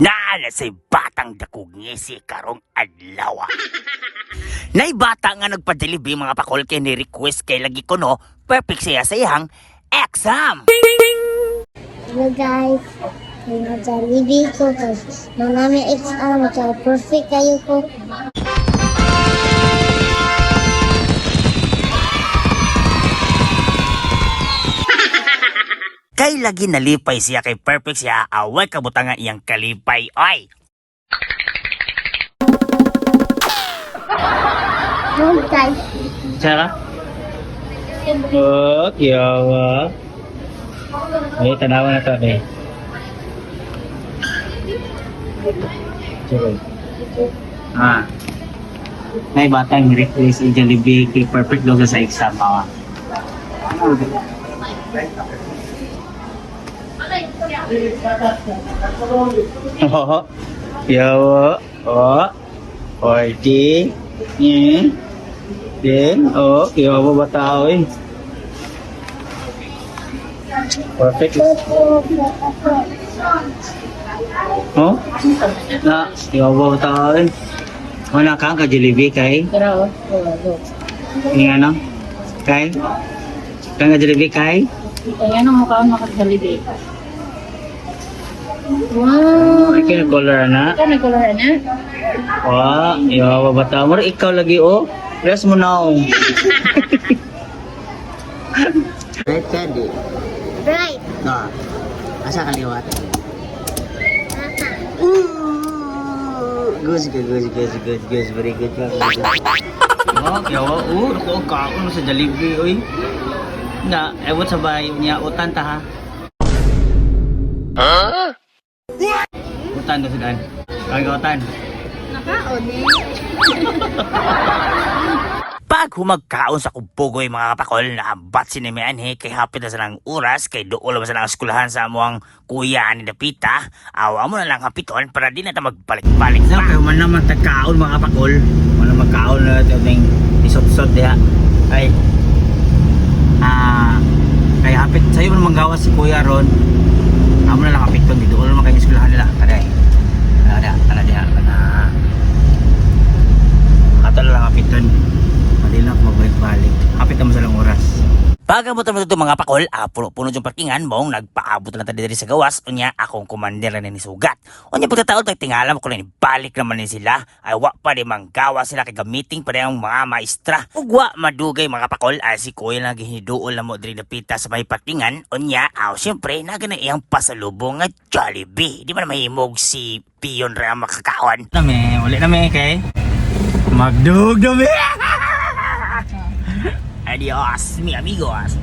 Naala say batang dakog ngisi karong adlaw. Nay bata nga nagpadelibi mga pakol kay ni request kay lagi ko no, perfect siya sa iyang exam. Hello guys, mga Jollibee ko ko. Nung namin XR, magka perfect kayo ko. Kay lagi nalipay siya kay perfect siya, away kabutang nga iyang kalipay. Oy! Hello guys, Sarah? Oh, kiyawa. Ay, tanawa na to, be. Sige. Ah. May batang request yung Jollibee kay perfect daw sa exam, ah. Oo. Yawa. Oh. Ordi. Yan. Din. Oh, yawa ba tao eh. Perfect. Oh? Na, yawa ba tao eh. Wala kang ka Jollibee kay? Pero. Ini ano? Kay? Kang ka Jollibee kay? Kaya ano mukha mo Oh, ay color na. Ikaw nagkulara na? Wah, yawa ba tao? Mura ikaw lagi oh. Rest mo na oh. Right candy. right. Nah, asa kaliwat? Good, good, good, good, good, good, very good, very good. Oh, yawa, oh, ako ang kaon sa Jollibee, oy. Na, ewan sa bayo niya, utan ta ha. Huh? Utan na sidan. Kaya ka utan. Nakaon eh. Pag humagkaon sa kumpugoy mga kapakol, naambat si Nemianhe kay hapit na sa ng oras, kay doon lang sa ng eskulahan sa amuang kuya ni Dapita, awa mo na lang hapiton para di na ta magbalik-balik pa. kayo man naman tagkaon mga kapakol. Wala magkaon na ito yung isot-sot diha. Ay. Ah, kay hapit sa'yo man manggawas si Kuya Ron. Amo na lang hapit kon dito. Wala naman na lang na ako magbalik-balik. Hapit naman sa lang oras. Pagabot naman ito mga pakol, ah, puno-puno yung parkingan mong nagpaabot na tayo diri sa gawas, unya akong commander na ni Sugat. Unya pagkataon, pagtingala mo ko na balik naman ni sila, ay wa pa di manggawa sila kay gamiting pa ang mga maestra. Ugwa madugay mga pakol, ay si Kuya na gihiduol na mo diri napita sa may parkingan, unya, aw siyempre, nagana iyang pasalubong nga Jollibee. Di man mahimog si Pion ra ang makakaon. Nami, wala nami kay. Magdug nami. Adios, mi amigos.